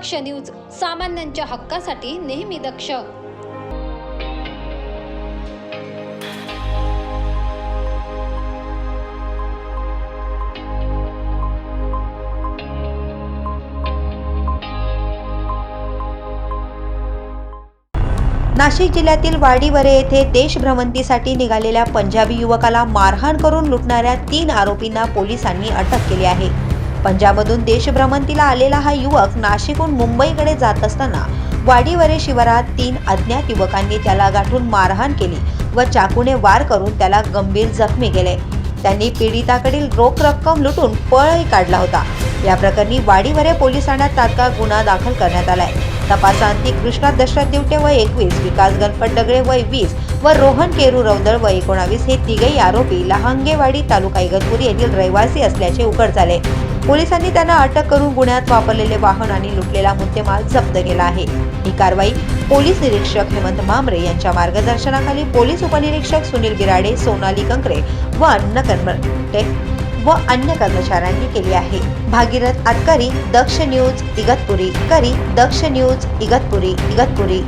दक्ष news सामान्यांच्या हक्कासाठी नेहमी दक्ष. नाशिक जिल्ह्यातील वाडीवरे येथे देशभ्रमंतीसाठी निघालेल्या पंजाबी युवकाला मारहाण करून लुटणाऱ्या तीन आरोपींना पोलिसांनी अटक केली आहे. पंजाबमधून देशभ्रमंतीला आलेला हा युवक नाशिकहून मुंबईकडे जात असताना वाडीवरे शिवारात तीन अज्ञात युवकांनी त्याला गाठून मारहाण केली व चाकूने वार करून त्याला गंभीर जखमी केले. त्यांनी पीडिताकडील रोख रक्कम लुटून पळही काढला होता. या प्रकरणी वाडीवरे पोलीस ठाण्यात तात्काळ गुन्हा दाखल करण्यात आलाय. तपासांती कृष्णा दशरथ दिवटे व एकवीस विकास गणपत डगळे वय वीस व रोहन केरू रौदळ व एकोणावीस हे तिघही आरोपी लहांगेवाडी तालुका इगतपुरी येथील रहिवासी असल्याचे उघड झाले. पोलिसांनी त्यांना अटक करून गुन्ह्यात वापरलेले वाहन आणि लुटलेला मुद्देमाल जप्त केला आहे. ही कारवाई पोलीस निरीक्षक हेमंत मामरे यांच्या मार्गदर्शनाखाली पोलीस उपनिरीक्षक सुनील गिराडे सोनाली कंकरे व अन्न कर्मटे व अन्य कर्मचाऱ्यांनी केली आहे. भागीरथ आतकरी दक्ष न्यूज इगतपुरी करी दक्ष न्यूज इगतपुरी इगतपुरी.